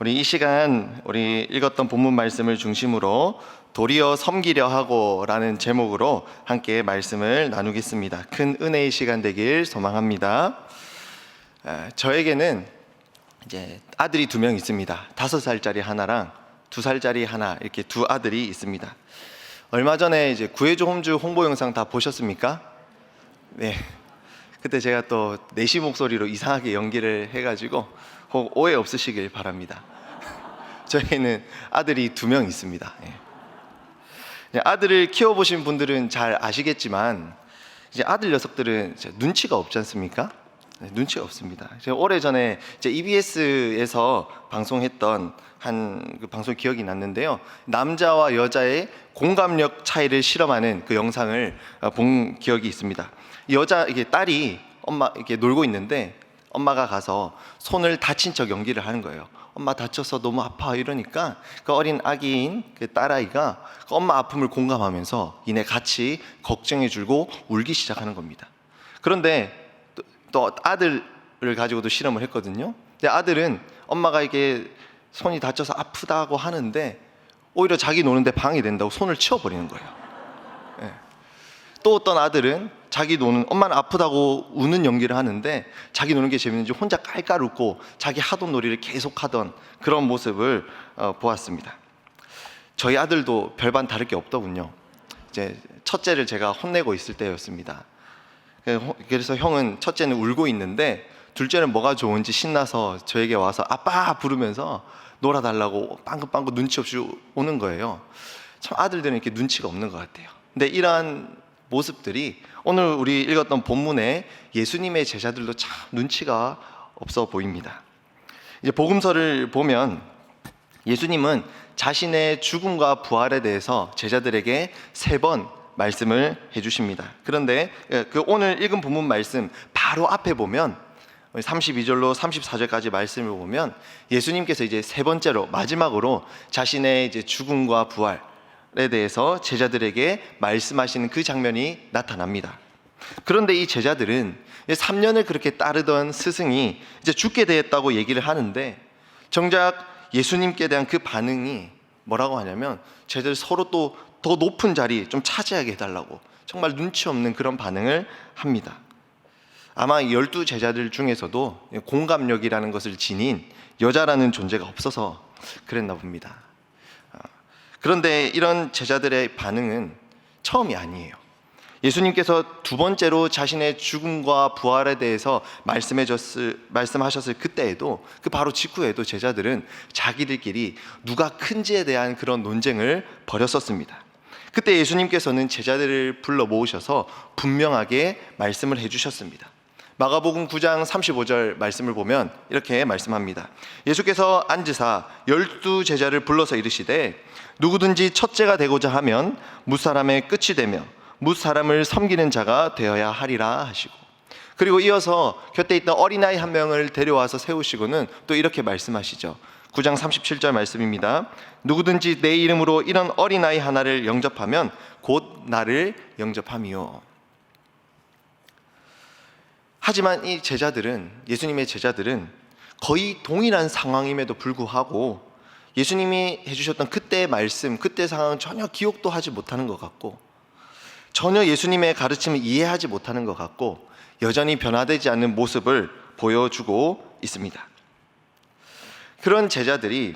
우리 이 시간 우리 읽었던 본문 말씀을 중심으로 도리어 섬기려 하고라는 제목으로 함께 말씀을 나누겠습니다. 큰 은혜의 시간 되길 소망합니다. 아, 저에게는 이제 아들이 두 명 있습니다. 다섯 살짜리 하나랑 두 살짜리 하나 이렇게 두 아들이 있습니다. 얼마 전에 이제 구해줘 홈즈 홍보 영상 다 보셨습니까? 네. 그때 제가 또 내시 목소리로 이상하게 연기를 해가지고 혹 오해 없으시길 바랍니다. 저희는 아들이 두 명 있습니다. 예. 네, 아들을 키워보신 분들은 잘 아시겠지만 이제 아들 녀석들은 눈치가 없지 않습니까? 네, 눈치가 없습니다. 오래 전에 EBS에서 방송했던 한 그 방송 기억이 났는데요. 남자와 여자의 공감력 차이를 실험하는 그 영상을 어, 본 기억이 있습니다. 이 여자 이게 딸이 엄마 이렇게 놀고 있는데 엄마가 가서 손을 다친 척 연기를 하는 거예요. 엄마 다쳐서 너무 아파 이러니까 그 어린 아기인 그 딸아이가 그 엄마 아픔을 공감하면서 이내 같이 걱정해주고 울기 시작하는 겁니다. 그런데 또, 또 아들을 가지고도 실험을 했거든요. 근데 아들은 엄마가 이게 손이 다쳐서 아프다고 하는데 오히려 자기 노는데 방해된다고 손을 치워버리는 거예요. 예. 또 어떤 아들은 자기 노는 엄마는 아프다고 우는 연기를 하는데 자기 노는 게 재밌는지 혼자 깔깔 웃고 자기 하던 놀이를 계속 하던 그런 모습을 어, 보았습니다. 저희 아들도 별반 다를 게 없더군요. 이제 첫째를 제가 혼내고 있을 때였습니다. 그래서 형은 첫째는 울고 있는데 둘째는 뭐가 좋은지 신나서 저에게 와서 아빠 부르면서 놀아달라고 빵긋빵긋 눈치 없이 오는 거예요. 참 아들들은 이렇게 눈치가 없는 것 같아요. 근데 이러한 모습들이 오늘 우리 읽었던 본문에 예수님의 제자들도 참 눈치가 없어 보입니다. 이제 복음서를 보면 예수님은 자신의 죽음과 부활에 대해서 제자들에게 세 번 말씀을 해주십니다. 그런데 그 오늘 읽은 본문 말씀 바로 앞에 보면 32절로 34절까지 말씀을 보면 예수님께서 이제 세 번째로 마지막으로 자신의 이제 죽음과 부활 에 대해서 제자들에게 말씀하시는 그 장면이 나타납니다. 그런데 이 제자들은 3년을 그렇게 따르던 스승이 이제 죽게 되었다고 얘기를 하는데 정작 예수님께 대한 그 반응이 뭐라고 하냐면 제자들 서로 또 더 높은 자리 좀 차지하게 해달라고 정말 눈치 없는 그런 반응을 합니다. 아마 열두 제자들 중에서도 공감력이라는 것을 지닌 여자라는 존재가 없어서 그랬나 봅니다. 아, 그런데 이런 제자들의 반응은 처음이 아니에요. 예수님께서 두 번째로 자신의 죽음과 부활에 대해서 말씀해줬을, 말씀하셨을 그때에도 그 바로 직후에도 제자들은 자기들끼리 누가 큰지에 대한 그런 논쟁을 벌였었습니다. 그때 예수님께서는 제자들을 불러 모으셔서 분명하게 말씀을 해주셨습니다. 마가복음 9장 35절 말씀을 보면 이렇게 말씀합니다. 예수께서 앉으사 열두 제자를 불러서 이르시되 누구든지 첫째가 되고자 하면 무사람의 끝이 되며 무사람을 섬기는 자가 되어야 하리라 하시고 그리고 이어서 곁에 있던 어린아이 한 명을 데려와서 세우시고는 또 이렇게 말씀하시죠. 9장 37절 말씀입니다. 누구든지 내 이름으로 이런 어린아이 하나를 영접하면 곧 나를 영접함이요. 하지만 이 제자들은 예수님의 제자들은 거의 동일한 상황임에도 불구하고 예수님이 해주셨던 그때의 말씀, 그때 상황은 전혀 기억도 하지 못하는 것 같고 전혀 예수님의 가르침을 이해하지 못하는 것 같고 여전히 변화되지 않는 모습을 보여주고 있습니다. 그런 제자들이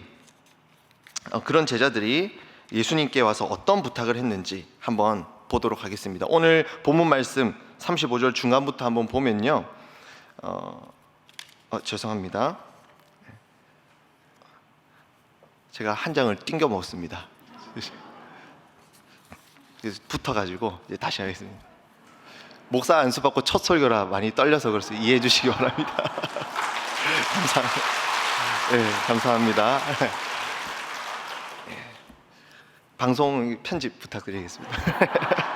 어, 그런 제자들이 예수님께 와서 어떤 부탁을 했는지 한번 보도록 하겠습니다. 오늘 본문 말씀 35절 중간부터 한번 보면요. 어, 어, 죄송합니다. 제가 한 장을 띵겨 먹었습니다. 그래서 붙어가지고 이제 다시 하겠습니다. 목사 안수 받고 첫 설교라 많이 떨려서 그래서 이해해 주시기 바랍니다. 감사합니다. 네, 감사합니다. 예. 방송 편집 부탁드리겠습니다.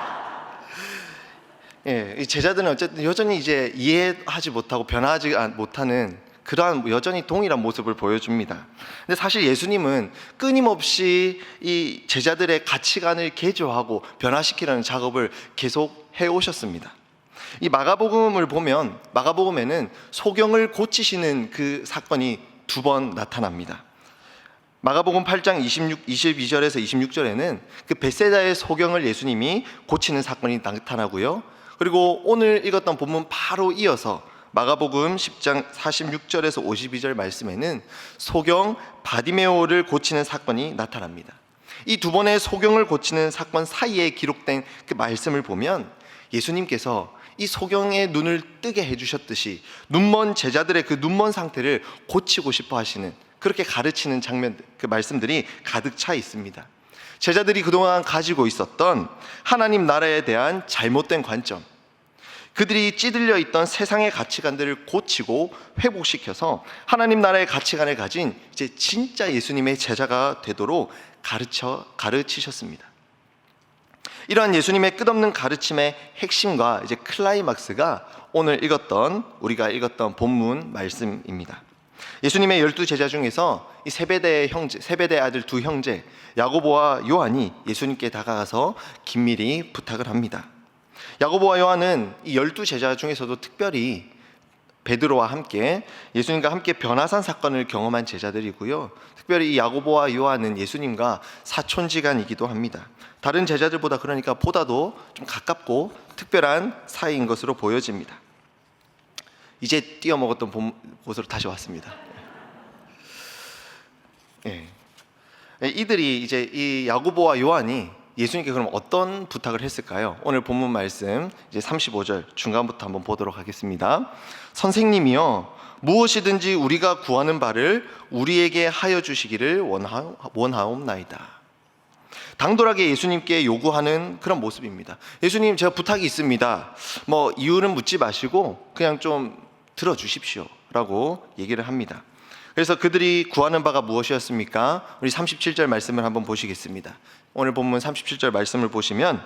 예, 이 제자들은 어쨌든 여전히 이제 이해하지 못하고 변화하지 안- 못하는 그러한 여전히 동일한 모습을 보여줍니다. 근데 사실 예수님은 끊임없이 이 제자들의 가치관을 개조하고 변화시키려는 작업을 계속 해 오셨습니다. 이 마가복음을 보면 마가복음에는 소경을 고치시는 그 사건이 두 번 나타납니다. 마가복음 8장 26, 22절에서 26절에는 그 베세다의 소경을 예수님이 고치는 사건이 나타나고요. 그리고 오늘 읽었던 본문 바로 이어서 마가복음 10장 46절에서 52절 말씀에는 소경 바디메오를 고치는 사건이 나타납니다. 이 두 번의 소경을 고치는 사건 사이에 기록된 그 말씀을 보면 예수님께서 이 소경의 눈을 뜨게 해주셨듯이 눈먼 제자들의 그 눈먼 상태를 고치고 싶어 하시는 그렇게 가르치는 장면, 그 말씀들이 가득 차 있습니다. 제자들이 그동안 가지고 있었던 하나님 나라에 대한 잘못된 관점, 그들이 찌들려 있던 세상의 가치관들을 고치고 회복시켜서 하나님 나라의 가치관을 가진 이제 진짜 예수님의 제자가 되도록 가르쳐 가르치셨습니다. 이러한 예수님의 끝없는 가르침의 핵심과 이제 클라이막스가 오늘 읽었던 우리가 읽었던 본문 말씀입니다. 예수님의 열두 제자 중에서 이 세베대의 형제, 세베대 아들 두 형제 야고보와 요한이 예수님께 다가가서 긴밀히 부탁을 합니다. 야고보와 요한은 이 열두 제자 중에서도 특별히 베드로와 함께 예수님과 함께 변화산 사건을 경험한 제자들이고요. 특별히 이 야고보와 요한은 예수님과 사촌지간이기도 합니다. 다른 제자들보다 그러니까 보다도 좀 가깝고 특별한 사이인 것으로 보여집니다. 이제 뛰어먹었던 본- 곳으로 다시 왔습니다. 예. 예, 이들이 이제 이 야고보와 요한이 예수님께 그럼 어떤 부탁을 했을까요? 오늘 본문 말씀 이제 35절 중간부터 한번 보도록 하겠습니다. 선생님이여 무엇이든지 우리가 구하는 바를 우리에게 하여 주시기를 원하, 원하옵나이다. 당돌하게 예수님께 요구하는 그런 모습입니다. 예수님 제가 부탁이 있습니다. 뭐 이유는 묻지 마시고 그냥 좀 들어 주십시오 라고 얘기를 합니다. 그래서 그들이 구하는 바가 무엇이었습니까? 우리 37절 말씀을 한번 보시겠습니다. 오늘 본문 37절 말씀을 보시면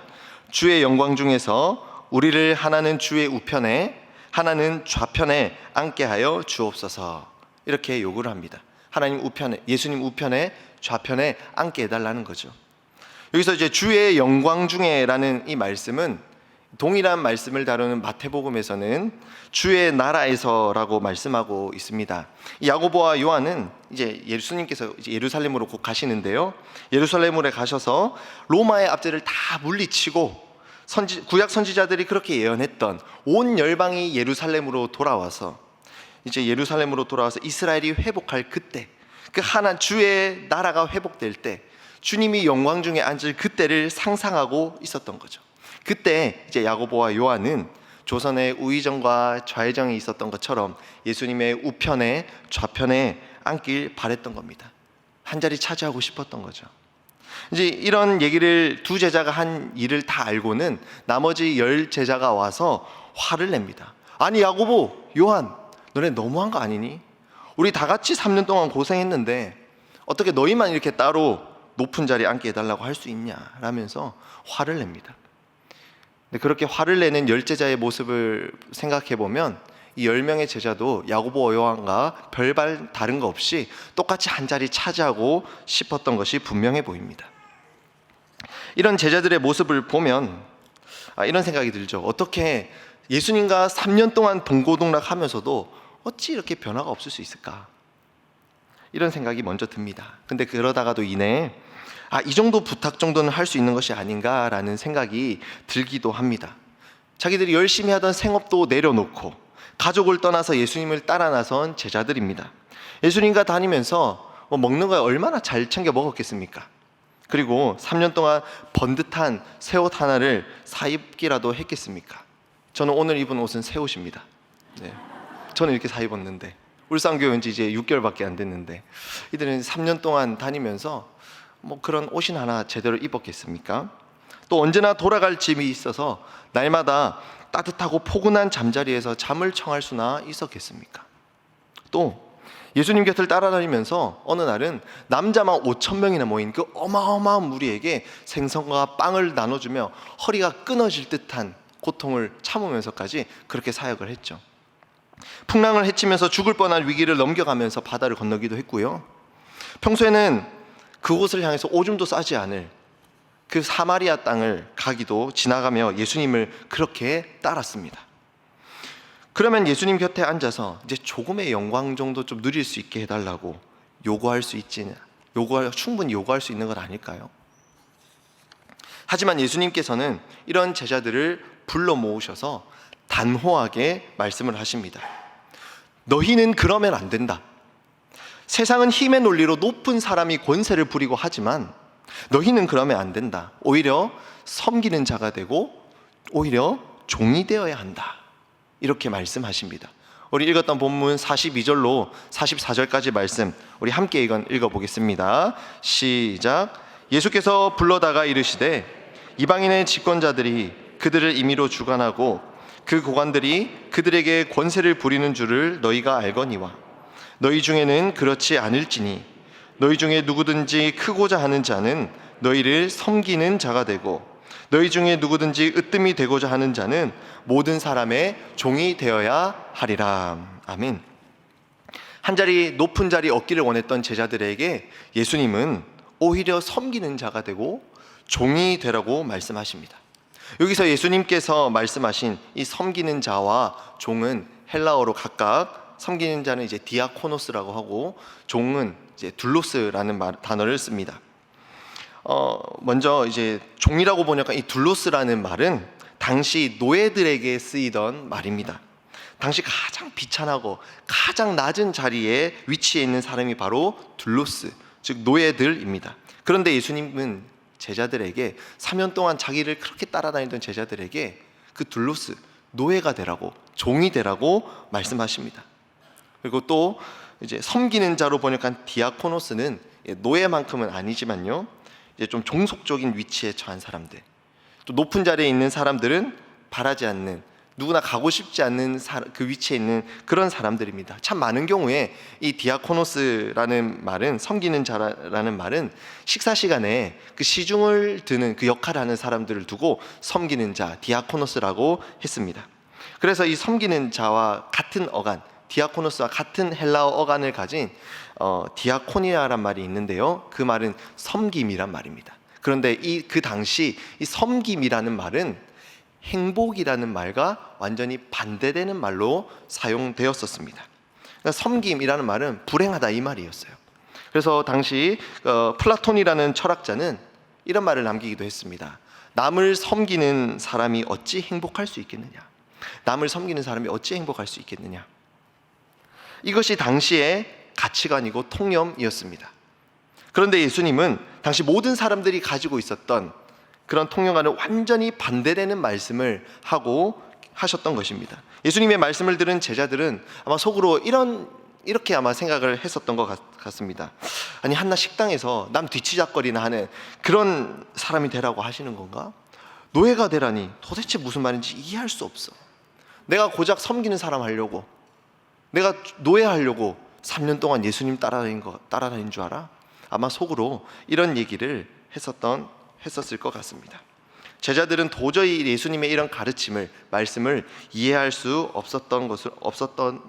주의 영광 중에서 우리를 하나는 주의 우편에 하나는 좌편에 앉게 하여 주옵소서. 이렇게 요구를 합니다. 하나님 우편에 예수님 우편에 좌편에 앉게 해 달라는 거죠. 여기서 이제 주의 영광 중에라는 이 말씀은 동일한 말씀을 다루는 마태복음에서는 주의 나라에서라고 말씀하고 있습니다. 이 야고보와 요한은 이제 예수님께서 이제 예루살렘으로 곧 가시는데요. 예루살렘으로 가셔서 로마의 압제를 다 물리치고 선지, 구약 선지자들이 그렇게 예언했던 온 열방이 예루살렘으로 돌아와서 이제 예루살렘으로 돌아와서 이스라엘이 회복할 그때 그 하나 주의 나라가 회복될 때 주님이 영광 중에 앉을 그때를 상상하고 있었던 거죠. 그때 이제 야고보와 요한은 조선의 우의정과 좌의정이 있었던 것처럼 예수님의 우편에 좌편에 앉길 바랬던 겁니다. 한 자리 차지하고 싶었던 거죠. 이제 이런 얘기를 두 제자가 한 일을 다 알고는 나머지 열 제자가 와서 화를 냅니다. 아니 야고보, 요한, 너네 너무한 거 아니니? 우리 다 같이 3년 동안 고생했는데 어떻게 너희만 이렇게 따로 높은 자리에 앉게 해달라고 할 수 있냐? 라면서 화를 냅니다. 근데 그렇게 화를 내는 열 제자의 모습을 생각해 보면 이 열 명의 제자도 야고보와 요한과 별발 다른 거 없이 똑같이 한 자리 차지하고 싶었던 것이 분명해 보입니다. 이런 제자들의 모습을 보면 아, 이런 생각이 들죠. 어떻게 예수님과 3년 동안 동고동락하면서도 어찌 이렇게 변화가 없을 수 있을까? 이런 생각이 먼저 듭니다. 근데 그러다가도 이내 아, 이 정도 부탁 정도는 할 수 있는 것이 아닌가라는 생각이 들기도 합니다. 자기들이 열심히 하던 생업도 내려놓고 가족을 떠나서 예수님을 따라 나선 제자들입니다. 예수님과 다니면서 뭐 먹는 거 얼마나 잘 챙겨 먹었겠습니까? 그리고 3년 동안 번듯한 새 옷 하나를 사입기라도 했겠습니까? 저는 오늘 입은 옷은 새 옷입니다. 네. 저는 이렇게 사 입었는데 울산교회 온지 이제 6개월밖에 안 됐는데 이들은 3년 동안 다니면서 뭐 그런 옷이나 하나 제대로 입었겠습니까? 또 언제나 돌아갈 집이 있어서 날마다 따뜻하고 포근한 잠자리에서 잠을 청할 수나 있었겠습니까? 또 예수님 곁을 따라다니면서 어느 날은 남자만 5천 명이나 모인 그 어마어마한 무리에게 생선과 빵을 나눠주며 허리가 끊어질 듯한 고통을 참으면서까지 그렇게 사역을 했죠. 풍랑을 헤치면서 죽을 뻔한 위기를 넘겨가면서 바다를 건너기도 했고요. 평소에는 그곳을 향해서 오줌도 싸지 않을 그 사마리아 땅을 가기도 지나가며 예수님을 그렇게 따랐습니다. 그러면 예수님 곁에 앉아서 이제 조금의 영광 정도 좀 누릴 수 있게 해달라고 요구할 수 있지냐, 요구할 충분히 요구할 수 있는 것 아닐까요? 하지만 예수님께서는 이런 제자들을 불러 모으셔서 단호하게 말씀을 하십니다. 너희는 그러면 안 된다. 세상은 힘의 논리로 높은 사람이 권세를 부리고 하지만 너희는 그러면 안 된다. 오히려 섬기는 자가 되고 오히려 종이 되어야 한다. 이렇게 말씀하십니다. 우리 읽었던 본문 42절로 44절까지 말씀 우리 함께 이건 읽어 보겠습니다. 시작. 예수께서 불러다가 이르시되 이방인의 집권자들이 그들을 임의로 주관하고 그 고관들이 그들에게 권세를 부리는 줄을 너희가 알거니와 너희 중에는 그렇지 않을지니 너희 중에 누구든지 크고자 하는 자는 너희를 섬기는 자가 되고 너희 중에 누구든지 으뜸이 되고자 하는 자는 모든 사람의 종이 되어야 하리라. 아멘. 한 자리 높은 자리 얻기를 원했던 제자들에게 예수님은 오히려 섬기는 자가 되고 종이 되라고 말씀하십니다. 여기서 예수님께서 말씀하신 이 섬기는 자와 종은 헬라어로 각각 섬기는 자는 이제 디아코노스라고 하고 종은 이제 둘로스라는 말, 단어를 씁니다. 어, 먼저 이제 종이라고 보니까 이 둘로스라는 말은 당시 노예들에게 쓰이던 말입니다. 당시 가장 비천하고 가장 낮은 자리에 위치해 있는 사람이 바로 둘로스, 즉 노예들입니다. 그런데 예수님은 제자들에게 3년 동안 자기를 그렇게 따라다니던 제자들에게 그 둘로스 노예가 되라고 종이 되라고 말씀하십니다. 그리고 또 이제 섬기는 자로 번역한 디아코노스는 노예만큼은 아니지만요. 이제 좀 종속적인 위치에 처한 사람들. 또 높은 자리에 있는 사람들은 바라지 않는 누구나 가고 싶지 않는 사- 그 위치에 있는 그런 사람들입니다. 참 많은 경우에 이 디아코노스라는 말은 섬기는 자라는 말은 식사 시간에 그 시중을 드는 그 역할을 하는 사람들을 두고 섬기는 자 디아코노스라고 했습니다. 그래서 이 섬기는 자와 같은 어간 디아코노스와 같은 헬라어 어간을 가진 어, 디아코니아란 말이 있는데요. 그 말은 섬김이란 말입니다. 그런데 이 그 당시 이 섬김이라는 말은 행복이라는 말과 완전히 반대되는 말로 사용되었었습니다. 그러니까 섬김이라는 말은 불행하다 이 말이었어요. 그래서 당시 어, 플라톤이라는 철학자는 이런 말을 남기기도 했습니다. 남을 섬기는 사람이 어찌 행복할 수 있겠느냐? 남을 섬기는 사람이 어찌 행복할 수 있겠느냐? 이것이 당시의 가치관이고 통념이었습니다. 그런데 예수님은 당시 모든 사람들이 가지고 있었던 그런 통념과는 완전히 반대되는 말씀을 하고 하셨던 것입니다. 예수님의 말씀을 들은 제자들은 아마 속으로 이런 이렇게 아마 생각을 했었던 것 같, 같습니다. 아니 한나 식당에서 남 뒤치작거리나 하는 그런 사람이 되라고 하시는 건가? 노예가 되라니 도대체 무슨 말인지 이해할 수 없어. 내가 고작 섬기는 사람 하려고 내가 노예하려고 3년 동안 예수님 따라다닌 거 따라다닌 줄 알아? 아마 속으로 이런 얘기를 했었던 했었을 것 같습니다. 제자들은 도저히 예수님의 이런 가르침을 말씀을 이해할 수 없었던 것을 없었던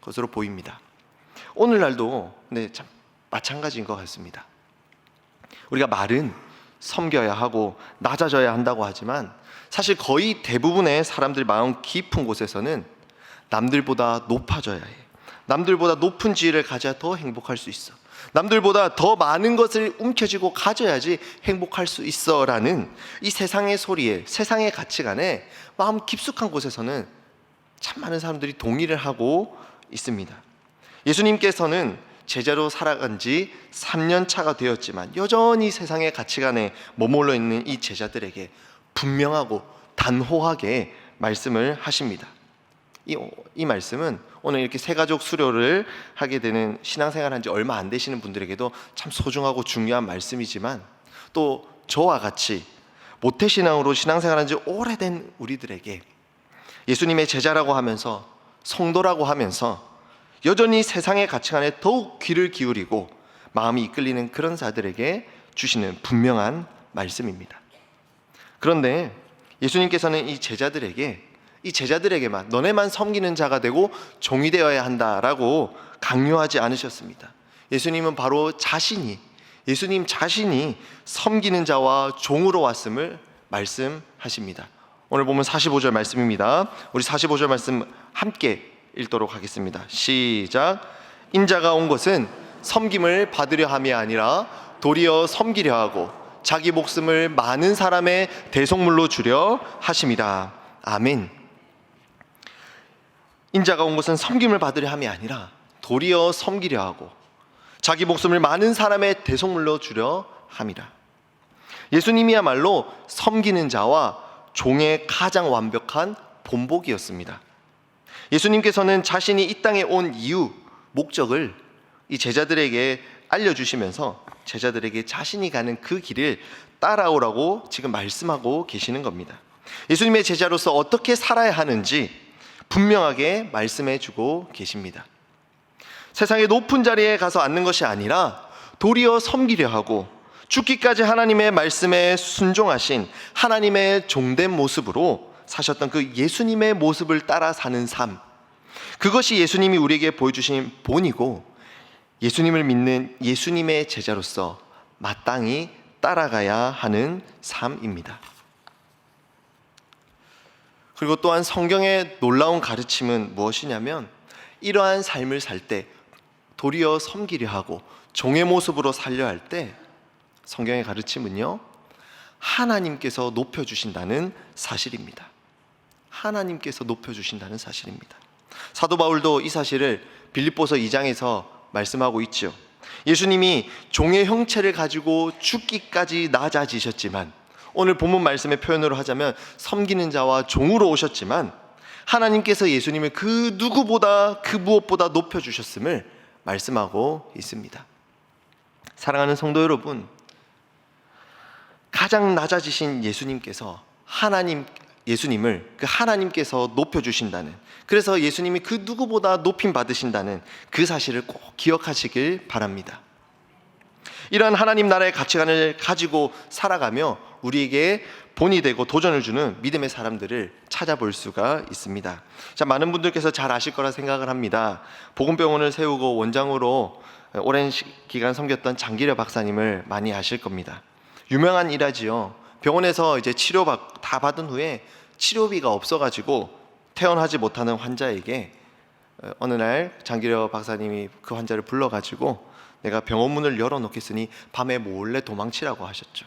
것으로 보입니다. 오늘날도 네, 참 마찬가지인 것 같습니다. 우리가 말은 섬겨야 하고 낮아져야 한다고 하지만 사실 거의 대부분의 사람들 마음 깊은 곳에서는 남들보다 높아져야 해. 남들보다 높은 지위를 가져야 더 행복할 수 있어. 남들보다 더 많은 것을 움켜쥐고 가져야지 행복할 수 있어라는 이 세상의 소리에 세상의 가치관에 마음 깊숙한 곳에서는 참 많은 사람들이 동의를 하고 있습니다. 예수님께서는 제자로 살아간 지 3년 차가 되었지만 여전히 세상의 가치관에 머물러 있는 이 제자들에게 분명하고 단호하게 말씀을 하십니다. 이, 이 말씀은 오늘 이렇게 세가족 수료를 하게 되는 신앙생활 한지 얼마 안 되시는 분들에게도 참 소중하고 중요한 말씀이지만 또 저와 같이 모태신앙으로 신앙생활 한지 오래된 우리들에게 예수님의 제자라고 하면서 성도라고 하면서 여전히 세상의 가치관에 더욱 귀를 기울이고 마음이 이끌리는 그런 자들에게 주시는 분명한 말씀입니다. 그런데 예수님께서는 이 제자들에게 이 제자들에게만 너네만 섬기는 자가 되고 종이 되어야 한다라고 강요하지 않으셨습니다. 예수님은 바로 자신이 예수님 자신이 섬기는 자와 종으로 왔음을 말씀하십니다. 오늘 보면 45절 말씀입니다. 우리 45절 말씀 함께 읽도록 하겠습니다. 시작. 인자가 온 것은 섬김을 받으려 함이 아니라 도리어 섬기려 하고 자기 목숨을 많은 사람의 대속물로 주려 하심이다. 아멘. 인자가 온 것은 섬김을 받으려 함이 아니라 도리어 섬기려 하고 자기 목숨을 많은 사람의 대속물로 주려 함이라. 예수님이야말로 섬기는 자와 종의 가장 완벽한 본복이었습니다. 예수님께서는 자신이 이 땅에 온 이유, 목적을 이 제자들에게 알려주시면서 제자들에게 자신이 가는 그 길을 따라오라고 지금 말씀하고 계시는 겁니다. 예수님의 제자로서 어떻게 살아야 하는지 분명하게 말씀해 주고 계십니다. 세상의 높은 자리에 가서 앉는 것이 아니라 도리어 섬기려 하고 죽기까지 하나님의 말씀에 순종하신 하나님의 종된 모습으로 사셨던 그 예수님의 모습을 따라 사는 삶. 그것이 예수님이 우리에게 보여주신 본이고 예수님을 믿는 예수님의 제자로서 마땅히 따라가야 하는 삶입니다. 그리고 또한 성경의 놀라운 가르침은 무엇이냐면 이러한 삶을 살 때 도리어 섬기려 하고 종의 모습으로 살려 할 때 성경의 가르침은요 하나님께서 높여 주신다는 사실입니다. 하나님께서 높여 주신다는 사실입니다. 사도 바울도 이 사실을 빌립보서 2장에서 말씀하고 있죠. 예수님이 종의 형체를 가지고 죽기까지 낮아지셨지만 오늘 본문 말씀의 표현으로 하자면 섬기는 자와 종으로 오셨지만 하나님께서 예수님을 그 누구보다 그 무엇보다 높여 주셨음을 말씀하고 있습니다. 사랑하는 성도 여러분, 가장 낮아지신 예수님께서 하나님 예수님을 그 하나님께서 높여 주신다는 그래서 예수님이 그 누구보다 높임 받으신다는 그 사실을 꼭 기억하시길 바랍니다. 이러한 하나님 나라의 가치관을 가지고 살아가며 우리에게 본이 되고 도전을 주는 믿음의 사람들을 찾아볼 수가 있습니다. 자, 많은 분들께서 잘 아실 거라 생각을 합니다. 복음병원을 세우고 원장으로 오랜 시- 기간 섬겼던 장기려 박사님을 많이 아실 겁니다. 유명한 일하지요. 병원에서 이제 치료 받, 다 받은 후에 치료비가 없어가지고 퇴원하지 못하는 환자에게 어, 어느 날 장기려 박사님이 그 환자를 불러가지고 내가 병원 문을 열어놓겠으니 밤에 몰래 도망치라고 하셨죠.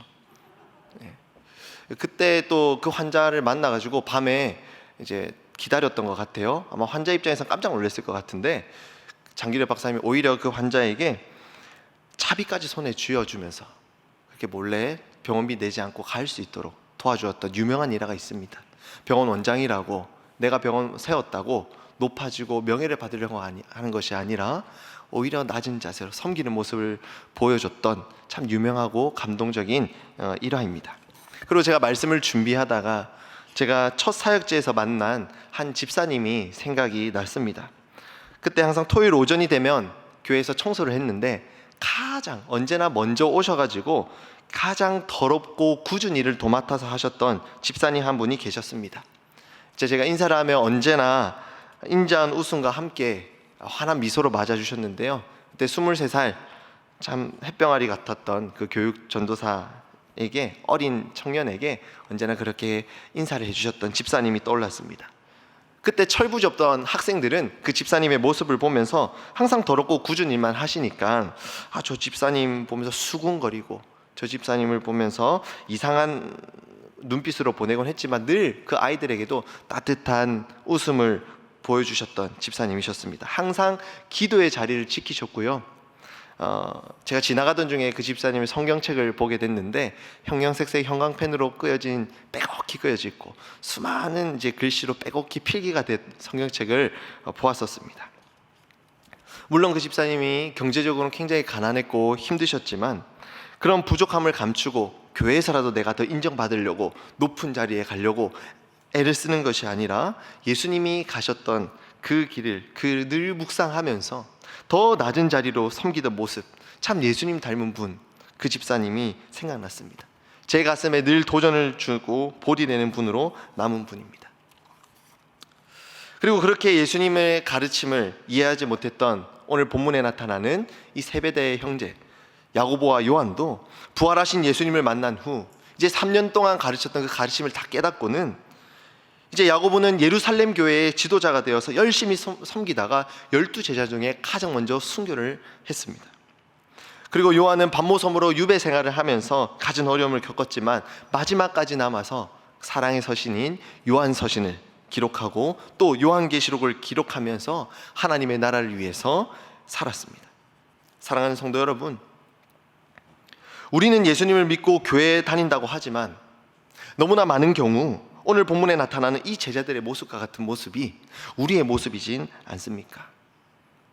예. 그때 또 그 환자를 만나가지고 밤에 이제 기다렸던 것 같아요. 아마 환자 입장에서 깜짝 놀랐을 것 같은데 장기려 박사님이 오히려 그 환자에게 차비까지 손에 쥐어주면서 그렇게 몰래 병원비 내지 않고 갈 수 있도록 도와주었던 유명한 일화가 있습니다. 병원 원장이라고 내가 병원 세웠다고 높아지고 명예를 받으려고 하는 것이 아니라 오히려 낮은 자세로 섬기는 모습을 보여줬던 참 유명하고 감동적인 어, 일화입니다. 그리고 제가 말씀을 준비하다가 제가 첫 사역지에서 만난 한 집사님이 생각이 났습니다. 그때 항상 토요일 오전이 되면 교회에서 청소를 했는데 가장 언제나 먼저 오셔가지고 가장 더럽고 굳은 일을 도맡아서 하셨던 집사님 한 분이 계셨습니다. 이제 제가 인사를 하면 언제나 인자한 웃음과 함께 환한 미소로 맞아주셨는데요. 그때 23살 참 햇병아리 같았던 그 교육 전도사 에게 어린 청년에게 언제나 그렇게 인사를 해주셨던 집사님이 떠올랐습니다. 그때 철부지없던 학생들은 그 집사님의 모습을 보면서 항상 더럽고 굳은 일만 하시니까 아 저 집사님 보면서 수군거리고 저 집사님을 보면서 이상한 눈빛으로 보내곤 했지만 늘 그 아이들에게도 따뜻한 웃음을 보여주셨던 집사님이셨습니다. 항상 기도의 자리를 지키셨고요. 어, 제가 지나가던 중에 그 집사님의 성경책을 보게 됐는데 형형색색 형광펜으로 끄여진 빼곡히 있고 수많은 이제 글씨로 빼곡히 필기가 된 성경책을 어, 보았었습니다. 물론 그 집사님이 경제적으로 굉장히 가난했고 힘드셨지만 그런 부족함을 감추고 교회에서라도 내가 더 인정받으려고 높은 자리에 가려고 애를 쓰는 것이 아니라 예수님이 가셨던 그 길을 그 늘 묵상하면서 더 낮은 자리로 섬기던 모습 참 예수님 닮은 분 그 집사님이 생각났습니다. 제 가슴에 늘 도전을 주고 보리내는 분으로 남은 분입니다. 그리고 그렇게 예수님의 가르침을 이해하지 못했던 오늘 본문에 나타나는 이 세배대의 형제 야고보와 요한도 부활하신 예수님을 만난 후 이제 3년 동안 가르쳤던 그 가르침을 다 깨닫고는 이제 야고보는 예루살렘 교회의 지도자가 되어서 열심히 섬- 섬기다가 열두 제자 중에 가장 먼저 순교를 했습니다. 그리고 요한은 반모섬으로 유배 생활을 하면서 갖은 어려움을 겪었지만 마지막까지 남아서 사랑의 서신인 요한 서신을 기록하고 또 요한계시록을 기록하면서 하나님의 나라를 위해서 살았습니다. 사랑하는 성도 여러분, 우리는 예수님을 믿고 교회에 다닌다고 하지만 너무나 많은 경우 오늘 본문에 나타나는 이 제자들의 모습과 같은 모습이 우리의 모습이진 않습니까?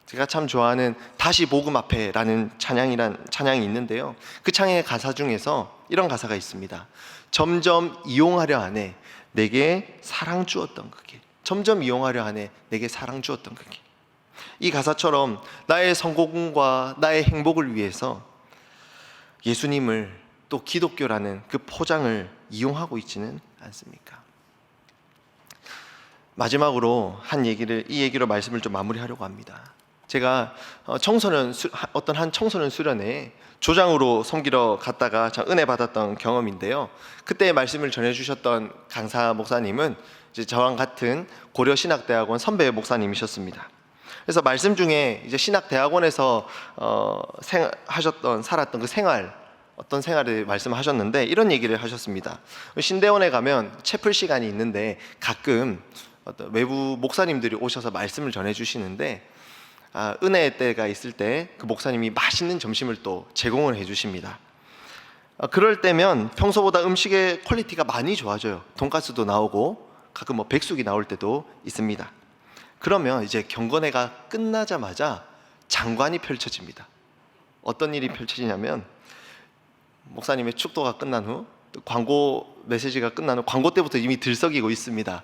제가 참 좋아하는 다시 복음 앞에라는 찬양이란 찬양이 있는데요. 그 찬양의 가사 중에서 이런 가사가 있습니다. 점점 이용하려 하네 내게 사랑 주었던 그게 점점 이용하려 하네 내게 사랑 주었던 그게 이 가사처럼 나의 성공과 나의 행복을 위해서 예수님을 또 기독교라는 그 포장을 이용하고 있지는 않습니까? 마지막으로 한 얘기를 이 얘기로 말씀을 좀 마무리하려고 합니다. 제가 어, 청소년 수, 하- 어떤 한 청소년 수련회 조장으로 섬기러 갔다가 참 은혜 받았던 경험인데요. 그때 말씀을 전해주셨던 강사 목사님은 이제 저랑 같은 고려 신학대학원 선배 목사님이셨습니다. 그래서 말씀 중에 이제 신학대학원에서 어, 생, 하셨던 살았던 그 생활 어떤 생활을 말씀하셨는데 이런 얘기를 하셨습니다. 신대원에 가면 채플 시간이 있는데 가끔 어떤 외부 목사님들이 오셔서 말씀을 전해 주시는데 아, 은혜 때가 있을 때 그 목사님이 맛있는 점심을 또 제공을 해주십니다. 아, 그럴 때면 평소보다 음식의 퀄리티가 많이 좋아져요. 돈가스도 나오고 가끔 뭐 백숙이 나올 때도 있습니다. 그러면 이제 경건회가 끝나자마자 장관이 펼쳐집니다. 어떤 일이 펼쳐지냐면 목사님의 축도가 끝난 후 광고 메시지가 끝난 후 광고 때부터 이미 들썩이고 있습니다.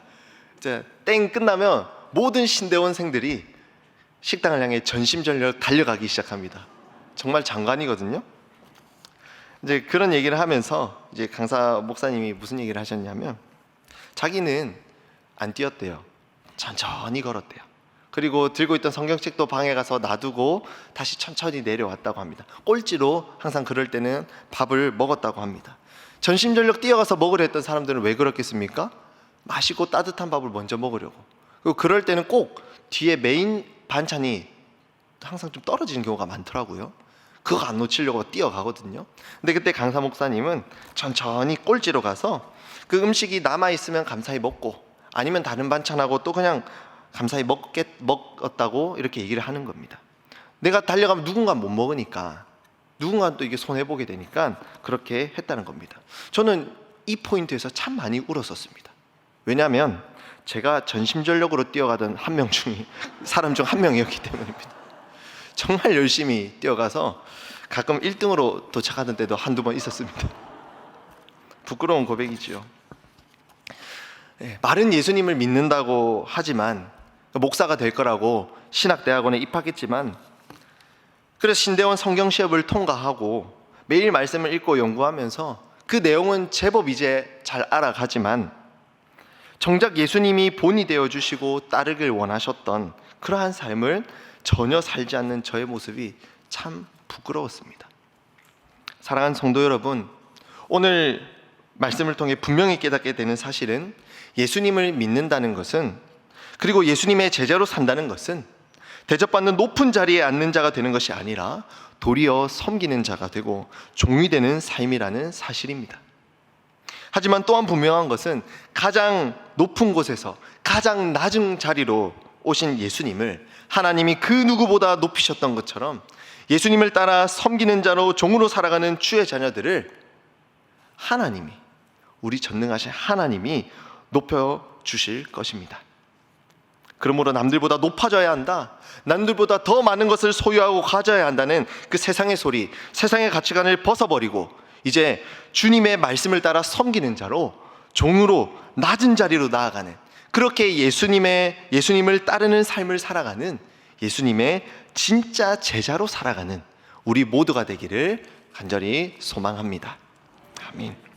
이제 땡 끝나면 모든 신대원생들이 식당을 향해 전심전력 달려가기 시작합니다. 정말 장관이거든요. 이제 그런 얘기를 하면서 이제 강사 목사님이 무슨 얘기를 하셨냐면 자기는 안 뛰었대요. 천천히 걸었대요. 그리고 들고 있던 성경책도 방에 가서 놔두고 다시 천천히 내려왔다고 합니다. 꼴찌로 항상 그럴 때는 밥을 먹었다고 합니다. 전심전력 뛰어가서 먹으려 했던 사람들은 왜 그렇겠습니까? 마시고 따뜻한 밥을 먼저 먹으려고. 그리고 그럴 때는 꼭 뒤에 메인 반찬이 항상 좀 떨어지는 경우가 많더라고요. 그거 안 놓치려고 뛰어가거든요. 근데 그때 강사 목사님은 천천히 꼴찌로 가서 그 음식이 남아 있으면 감사히 먹고 아니면 다른 반찬하고 또 그냥 감사히 먹겠 먹었다고 이렇게 얘기를 하는 겁니다. 내가 달려가면 누군가 못 먹으니까 누군가 또 이게 손해 보게 되니까 그렇게 했다는 겁니다. 저는 이 포인트에서 참 많이 울었었습니다. 왜냐하면 제가 전심전력으로 뛰어가던 한 명 중에 사람 중 한 명이었기 때문입니다. 정말 열심히 뛰어가서 가끔 1등으로 도착하던 때도 한두 번 있었습니다. 부끄러운 고백이지요. 예, 말은 예수님을 믿는다고 하지만 목사가 될 거라고 신학대학원에 입학했지만 그래서 신대원 성경 시험을 통과하고 매일 말씀을 읽고 연구하면서 그 내용은 제법 이제 잘 알아가지만 정작 예수님이 본이 되어 주시고 따르길 원하셨던 그러한 삶을 전혀 살지 않는 저의 모습이 참 부끄러웠습니다. 사랑하는 성도 여러분, 오늘 말씀을 통해 분명히 깨닫게 되는 사실은 예수님을 믿는다는 것은 그리고 예수님의 제자로 산다는 것은 대접받는 높은 자리에 앉는 자가 되는 것이 아니라 도리어 섬기는 자가 되고 종이 되는 삶이라는 사실입니다. 하지만 또한 분명한 것은 가장 높은 곳에서 가장 낮은 자리로 오신 예수님을 하나님이 그 누구보다 높이셨던 것처럼 예수님을 따라 섬기는 자로 종으로 살아가는 주의 자녀들을 하나님이 우리 전능하신 하나님이 높여 주실 것입니다. 그러므로 남들보다 높아져야 한다. 남들보다 더 많은 것을 소유하고 가져야 한다는 그 세상의 소리, 세상의 가치관을 벗어버리고 이제 주님의 말씀을 따라 섬기는 자로 종으로 낮은 자리로 나아가는 그렇게 예수님의 예수님을 따르는 삶을 살아가는 예수님의 진짜 제자로 살아가는 우리 모두가 되기를 간절히 소망합니다. 아멘.